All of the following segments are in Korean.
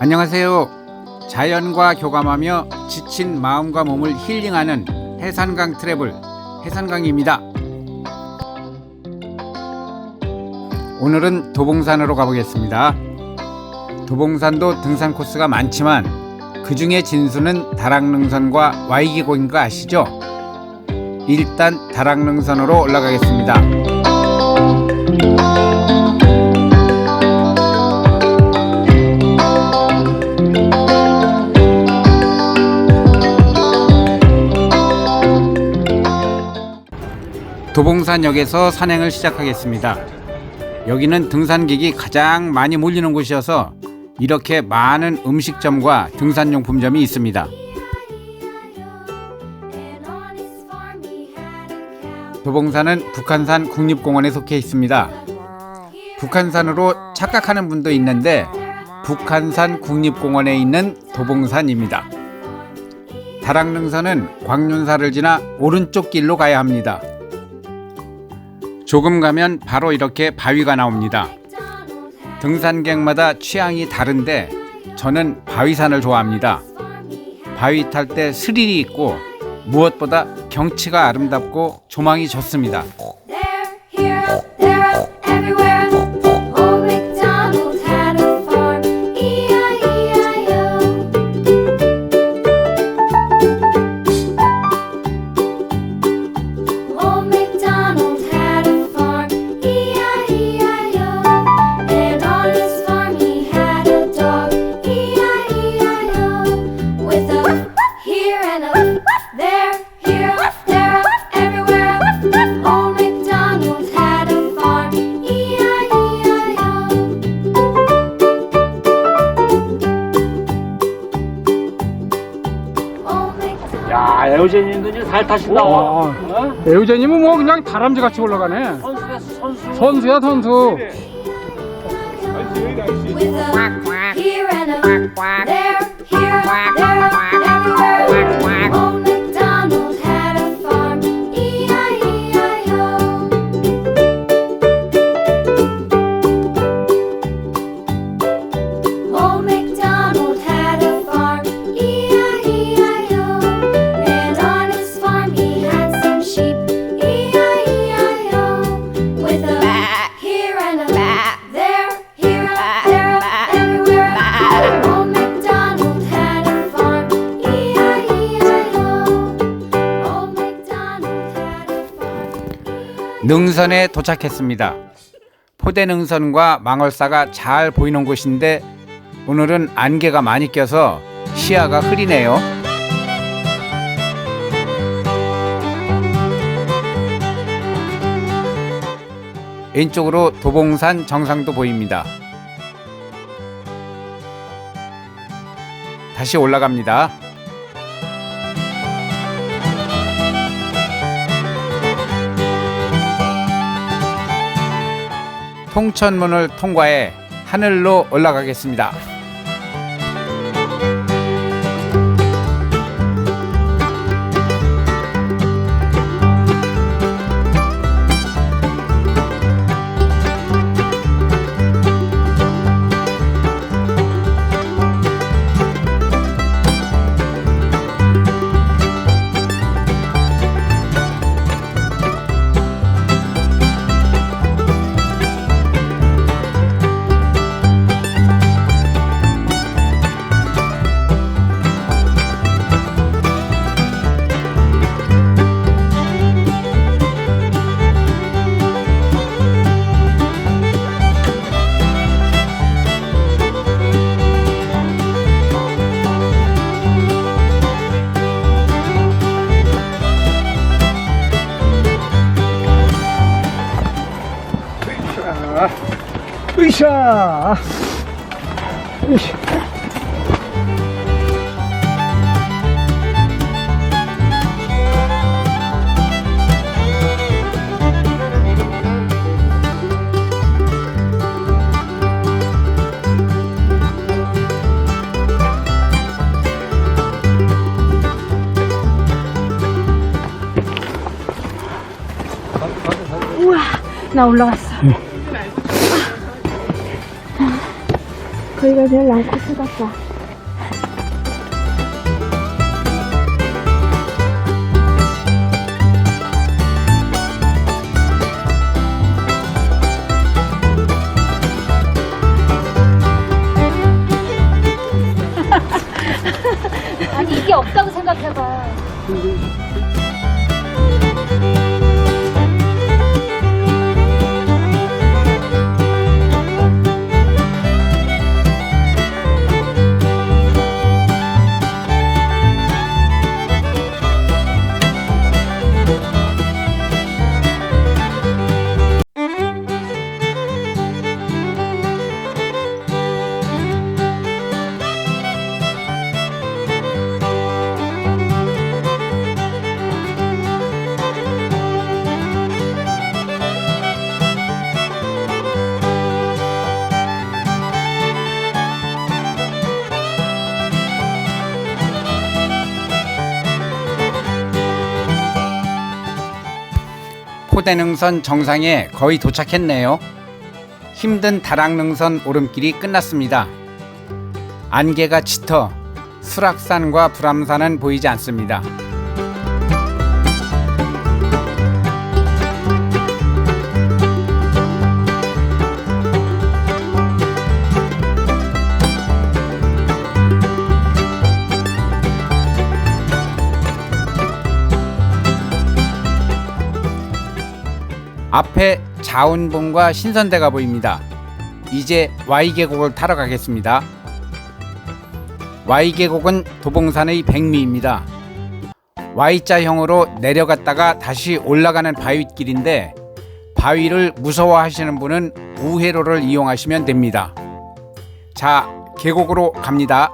안녕하세요. 자연과 교감하며 지친 마음과 몸을 힐링하는 해산강 트래블 해산강입니다. 오늘은 도봉산으로 가보겠습니다. 도봉산도 등산 코스가 많지만 그 중에 진수는 다락능선과 와이기곡인 거 아시죠? 일단 다락능선으로 올라가겠습니다. 도봉산역에서 산행을 시작하겠습니다. 여기는 등산객이 가장 많이 몰리는 곳이어서 이렇게 많은 음식점과 등산용품점이 있습니다. 도봉산은 북한산 국립공원에 속해 있습니다. 북한산으로 착각하는 분도 있는데 북한산 국립공원에 있는 도봉산입니다. 다락능선은 광륜사를 지나 오른쪽 길로 가야 합니다. 조금 가면 바로 이렇게 바위가 나옵니다. 등산객마다 취향이 다른데 저는 바위산을 좋아합니다. 바위 탈 때 스릴이 있고 무엇보다 경치가 아름답고 조망이 좋습니다. 잘 타신다. 와. 어? 애우자님은 뭐 그냥 다람쥐 같이 올라가네. 선수야, 선수. 선수야 선수. with a here 능선에 도착했습니다. 포대 능선과 망월사가 잘 보이는 곳인데 오늘은 안개가 많이 껴서 시야가 흐리네요. 왼쪽으로 도봉산 정상도 보입니다. 다시 올라갑니다. 통천문을 통과해 하늘로 올라가겠습니다. Eita! Ixi. Não, nossa. 거기가 제일 랑코 쏟았다. 아니 이게 없다고 생각해봐. 포대능선 정상에 거의 도착했네요. 힘든 다락능선 오름길이 끝났습니다. 안개가 짙어 수락산과 불암산은 보이지 않습니다. 앞에 자운봉과 신선대가 보입니다. 이제 Y계곡을 타러 가겠습니다. Y계곡은 도봉산의 백미입니다. Y자형으로 내려갔다가 다시 올라가는 바위길인데 바위를 무서워하시는 분은 우회로를 이용하시면 됩니다. 자, 계곡으로 갑니다.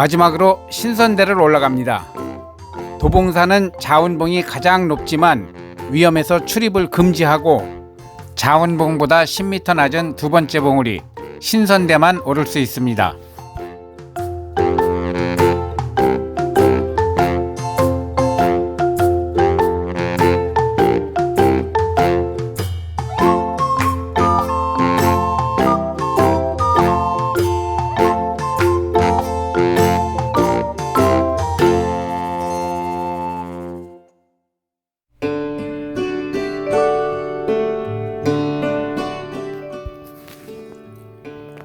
마지막으로 신선대를 올라갑니다. 도봉산은 자운봉이 가장 높지만 위험해서 출입을 금지하고 자운봉보다 10m 낮은 두 번째 봉우리 신선대만 오를 수 있습니다.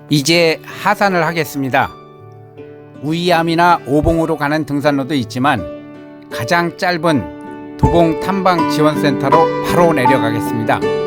이제 하산을 하겠습니다. 우이암이나 오봉으로 가는 등산로도 있지만 가장 짧은 도봉 탐방 지원센터로 바로 내려가겠습니다.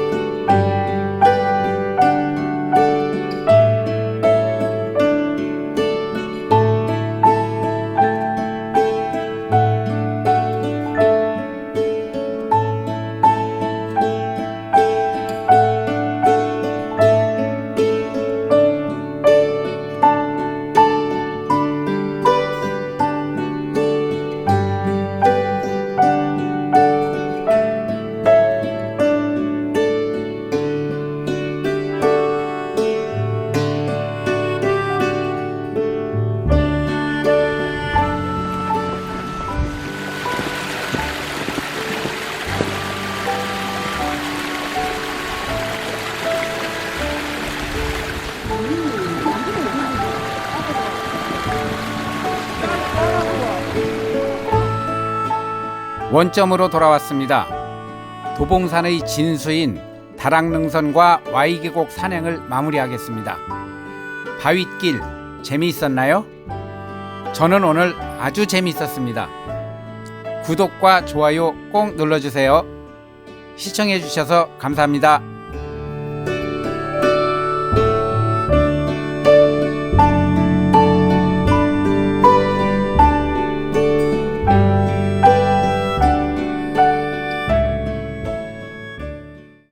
원점으로 돌아왔습니다. 도봉산의 진수인 다락능선과 와이계곡 산행을 마무리하겠습니다. 바윗길 재미있었나요? 저는 오늘 아주 재미있었습니다. 구독과 좋아요 꼭 눌러주세요. 시청해주셔서 감사합니다.